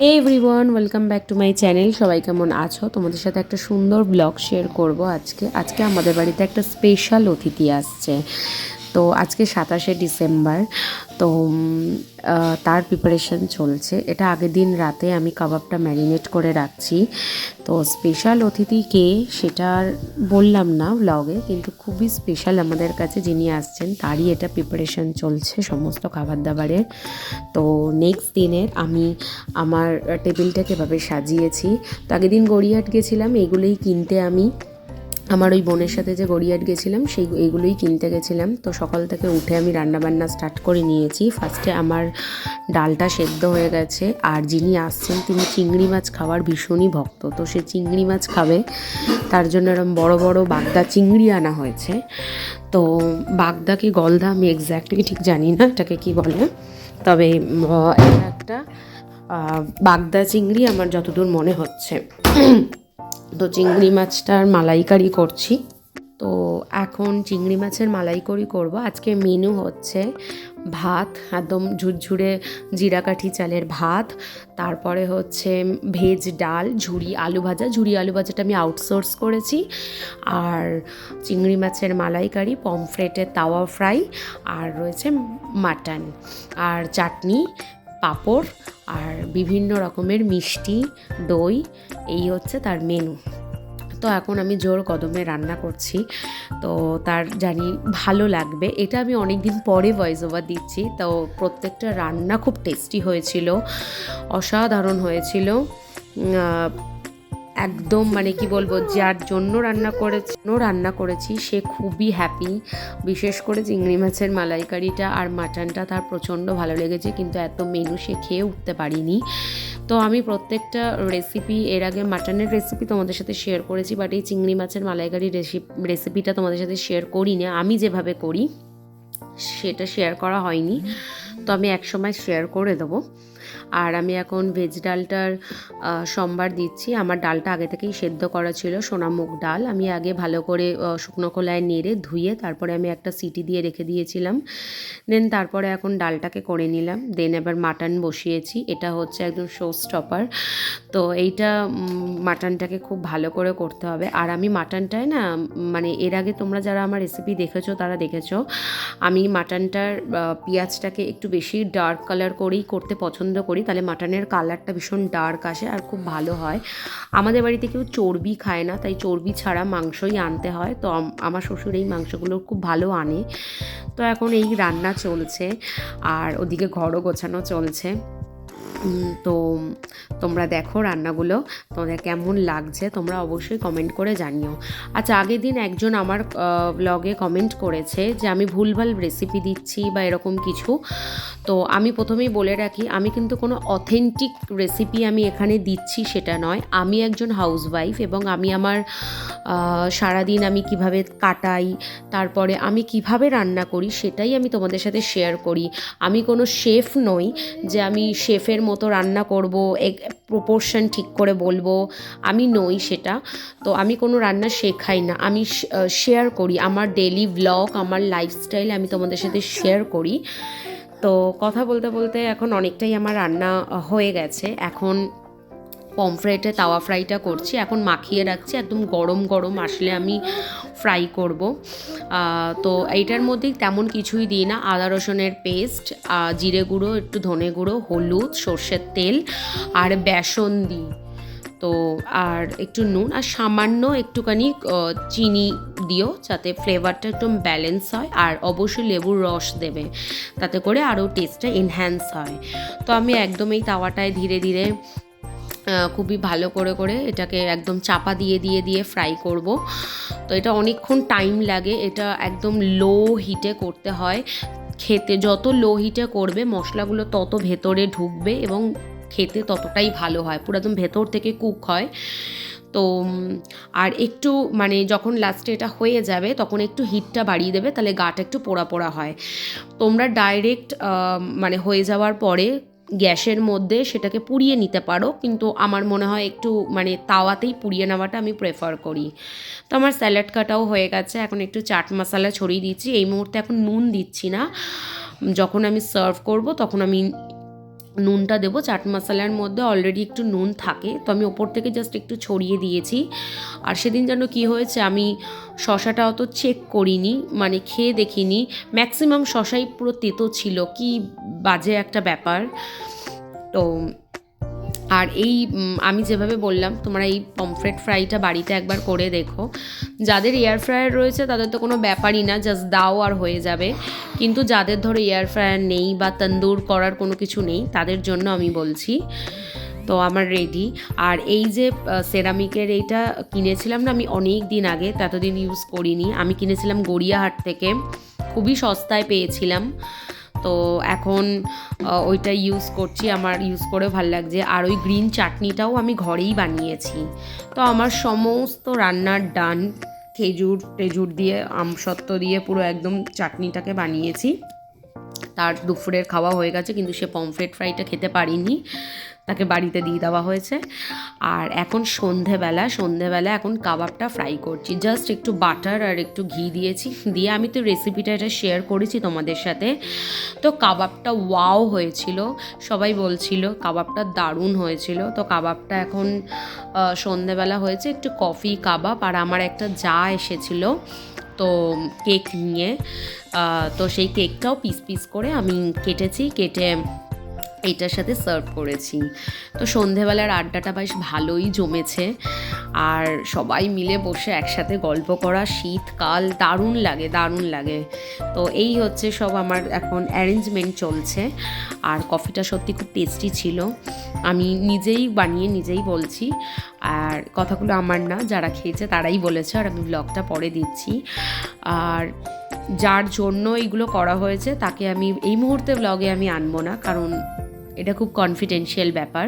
Everyone welcome back to my channel সবাই কেমন আছো? তোমাদের সাথে একটা সুন্দর ব্লগ শেয়ার করব আজকে। আজকে আমাদের বাড়িতে একটা স্পেশাল অতিথি আসছে। তো আজকে সাতাশে ডিসেম্বর, তো তার প্রিপারেশন চলছে। এটা আগের দিন রাতে আমি কাবাবটা ম্যারিনেট করে রাখছি। তো স্পেশাল অতিথি কে সেটা বললাম না ব্লগে কিন্তু খুবই স্পেশাল আমাদের কাছে যিনি আসছেন, তারই এটা প্রিপারেশন চলছে সমস্ত খাবার দাবারের তো নেক্সট দিনের আমি আমার টেবিলটাকে এভাবে সাজিয়েছি। তো আগের দিন গড়িয়াহাট গেছিলাম, এগুলোই কিনতে আমি আমার ওই বোনের সাথে যে গড়িয়াহাট গেছিলাম, সেই এইগুলোই কিনতে গেছিলাম। তো সকাল থেকে উঠে আমি রান্নাবান্না স্টার্ট করে নিয়েছি। ফার্স্টে আমার ডালটা সেদ্ধ হয়ে গেছে, আর যিনি আসছেন তিনি চিংড়ি মাছ খাওয়ার ভীষণই ভক্ত। তো সে চিংড়ি মাছ খাবে, তার জন্য এরকম বড় বড় বাগদা চিংড়ি আনা হয়েছে। তো বাগদা কি গলদা আমি এক্স্যাক্টলি ঠিক জানি না, এটাকে কি বলে। তবে এটা একটা বাগদা চিংড়ি আমার যতদূর মনে হচ্ছে। তো চিংড়ি মাছটার মালাইকারি করছি। তো এখন চিংড়ি মাছের মালাইকারি করব। আজকে মেনু হচ্ছে ভাত, একদম ঝুরঝুরে জিরাকাঠি চালের ভাত, তারপরে হচ্ছে ভেজ ডাল, ঝুরি আলু ভাজা। ঝুরি আলু ভাজাটা আমি আউটসোর্স করেছি। আর চিংড়ি মাছের মালাইকারি পমফ্রেটের তাওয়া ফ্রাই, আর রয়েছে মাটন। আর চাটনি, পাঁপড়, আর বিভিন্ন রকমের মিষ্টি, দই এই হচ্ছে তার মেনু তো এখন আমি জোর কদমে রান্না করছি। তো তার জানি ভালো লাগবে। এটা আমি অনেক দিন পরে ভয়েস ওভার দিচ্ছি। তো প্রত্যেকটা রান্না খুব টেস্টি হয়েছিল, অসাধারণ হয়েছিল। একদম মানে কি বলব, যার জন্য রান্না করেছি রান্না করেছি, সে খুবই হ্যাপি বিশেষ করে চিংড়ি মাছের মালাইকারিটা আর মাটনটা তার প্রচণ্ড ভালো লেগেছে, কিন্তু এত মেনু সে খেয়ে উঠতে পারিনি। তো আমি প্রত্যেকটা রেসিপি এর আগে মাটনের রেসিপি তোমাদের সাথে শেয়ার করেছি বাট এই চিংড়ি মাছের মালাইকারি রেসিপিটা তোমাদের সাথে শেয়ার করি না আমি যেভাবে করি, সেটা শেয়ার করা হয়নি। তো আমি একসময় শেয়ার করে দেবো। আর আমি এখন ভেজ ডালটার সম্বার দিচ্ছি। আমার ডালটা আগে থেকেই সেদ্ধ করা ছিল সোনামুগ ডাল। আমি আগে ভালো করে শুকনো খোলায় নেড়ে ধুয়ে তারপরে আমি একটা সিটি দিয়ে রেখে দিয়েছিলাম। দেন তারপরে এখন ডালটাকে করে নিলাম। দেন এবার মাটন বসিয়েছি। এটা হচ্ছে একদম শো স্টপার তো এইটা মাটনটাকে খুব ভালো করে করতে হবে। আর আমি মাটনটায় না মানে এর আগে তোমরা যারা আমার রেসিপি দেখেছ, তারা দেখেছ। আমি মাটনটার পেঁয়াজটাকে একটু বেশি ডার্ক কালার করেই করতে পছন্দ করি, তাহলে মাটনের কালারটা ভীষণ ডার্ক আসে আর খুব ভালো হয়। আমাদের বাড়িতে কেউ চর্বি খায় না, তাই চর্বি ছাড়া মাংসই আনতে হয়। তো আমার শ্বশুর এই মাংসগুলো খুব ভালো আনে। তো এখন এই রান্না চলছে, আর ওদিকে ঘরও গোছানো চলছে। তো তোমরা দেখো রান্নাগুলো তোমাদের কেমন লাগছে, তোমরা অবশ্যই কমেন্ট করে জানিও। আচ্ছা আগের দিন একজন আমার ব্লগে কমেন্ট করেছে যে আমি ভুলভাল রেসিপি দিচ্ছি বা এরকম কিছু। তো আমি প্রথমেই বলে রাখি, আমি কিন্তু কোনো অথেন্টিক রেসিপি আমি এখানে দিচ্ছি সেটা নয়। আমি একজন হাউসওয়াইফ এবং আমি আমার সারাদিন আমি কীভাবে কাটাই, তারপরে আমি কীভাবে রান্না করি সেটাই আমি তোমাদের সাথে শেয়ার করি। আমি কোনো শেফ নই যে আমি শেফের মতো রান্না করব প্রপোর্শন ঠিক করে বলব, আমি নই সেটা। তো আমি কোনো রান্না শেখাই না, আমি শেয়ার করি। আমার ডেলি ব্লগ আমার লাইফস্টাইল আমি তোমাদের সাথে শেয়ার করি। তো কথা বলতে বলতে এখন অনেকটাই আমার রান্না হয়ে গেছে। এখন পমফ্রেটে তাওয়া ফ্রাইটা করছি। এখন মাখিয়ে রাখছি, একদম গরম গরম আসলে আমি ফ্রাই করব। তো এইটার মধ্যেই তেমন কিছুই দিই না। আদা রসুনের পেস্ট জিরে গুঁড়ো, একটু ধনে গুঁড়ো, হলুদ, সর্ষের তেল আর বেসন দিই। তো আর একটু নুন আর সামান্য একটুখানি চিনি দিও যাতে ফ্লেভারটা একদম ব্যালেন্স হয় আর অবশ্যই লেবুর রস দেবে। তাতে করে আরও টেস্টটা এনহ্যান্স হয়। তো আমি একদম এই তাওয়াটায় ধীরে ধীরে খুবই ভালো করে করে এটাকে একদম চাপা দিয়ে দিয়ে দিয়ে ফ্রাই করব। তো এটা অনেকক্ষণ টাইম লাগে, এটা একদম লো হিটে করতে হয়। খেতে যত লো হিটে করবে, মশলাগুলো তত ভেতরে ঢুকবে এবং খেতে ততটাই ভালো হয়, পুরো একদম ভেতর থেকে কুক হয়। তো আর একটু মানে যখন লাস্টে এটা হয়ে যাবে, তখন একটু হিটটা বাড়িয়ে দেবে, তাহলে গাটা একটু পোড়া পোড়া হয়। তোমরা ডাইরেক্ট মানে হয়ে যাওয়ার পরে গ্যাসের মধ্যে সেটাকে পুড়িয়ে নিতে পারো, কিন্তু আমার মনে হয় একটু মানে তাওয়াতেই পুড়িয়ে নেওয়াটা আমি প্রেফার করি। তো আমার স্যালাড কাটাও হয়ে গেছে, এখন একটু চাট মশলা ছড়িয়ে দিচ্ছি, এই মুহূর্তে এখন নুন দিচ্ছি না। যখন আমি সার্ভ করব তখন আমি নুনটা দেবো, চাট মশালার মধ্যে অলরেডি একটু নুন থাকে। তো আমি ওপর থেকে জাস্ট একটু ছড়িয়ে দিয়েছি। আর সেদিন যেন কি হয়েছে, আমি শশাটা অত চেক করিনি মানে খেয়ে দেখিনি। ম্যাক্সিমাম শশাই পুরো তেতো ছিল, কি বাজে একটা ব্যাপার। তো আর এই আমি যেভাবে বললাম, তোমরা এই পমফ্রেট ফ্রাইটা বাড়িতে একবার করে দেখো। যাদের এয়ার ফ্রায়ার রয়েছে, তাদের তো কোনো ব্যাপারই না জাস্ট দাও আর হয়ে যাবে। কিন্তু যাদের ধরো এয়ার ফ্রায়ার নেই বা তন্দুর করার কোনো কিছু নেই, তাদের জন্য আমি বলছি, তো আমার রেডি আর এই যে সেরামিকের এইটা কিনেছিলাম না আমি অনেক দিন আগে ততদিন ইউজ করিনি। আমি কিনেছিলাম গড়িয়াহাট থেকে, খুবই সস্তায় পেয়েছিলাম। তো এখন ওইটা ইউজ করছি। আমার ইউজ করে ভালো লাগছে। আর ওই গ্রিন চাটনিটাও আমি ঘরেই বানিয়েছি। তো আমার সমস্ত রান্নার ডান, খেজুর টেজুর দিয়ে আমসত্ত্ব দিয়ে পুরো একদম চাটনিটাকে বানিয়েছি। তার দুপুরের খাওয়া হয়ে গেছে, কিন্তু সে পমফ্রেট ফ্রাইটা খেতে পারিনি। তাকে বাড়িতে দিয়ে দেওয়া হয়েছে। আর এখন সন্ধেবেলা সন্ধেবেলা এখন কাবাবটা ফ্রাই করছি। জাস্ট একটু বাটার আর একটু ঘি দিয়েছি। দিয়ে আমি তো রেসিপিটা এটা শেয়ার করেছি তোমাদের সাথে। তো কাবাবটা ওয়াও হয়েছিল। সবাই বলছিল কাবাবটা দারুণ হয়েছিল। তো কাবাবটা এখন সন্ধেবেলা হয়েছে। একটু কফি কাবাব আর আমার একটা যা এসেছিল, তো কেক নিয়ে। তো সেই কেকটাও পিস পিস করে আমি কেটেছি। কেটে এইটার সাথে সার্ভ করেছি। তো সন্ধেবেলার আড্ডাটা বেশ ভালোই জমেছে। আর সবাই মিলে বসে একসাথে গল্প করা, শীতকাল দারুণ লাগে দারুণ লাগে। তো এই হচ্ছে সব আমার এখন অ্যারেঞ্জমেন্ট চলছে। আর কফিটা সত্যি খুব টেস্টি ছিল। আমি নিজেই বানিয়ে নিজেই বলছি। আর কথাগুলো আমার না, যারা খেয়েছে তারাই বলেছে। আর আমি ব্লগটা পরে দিচ্ছি। আর যার জন্য এইগুলো করা হয়েছে, তাকে আমি এই মুহূর্তে ব্লগে আমি আনব না। কারণ এটা খুব কনফিডেন্সিয়াল ব্যাপার।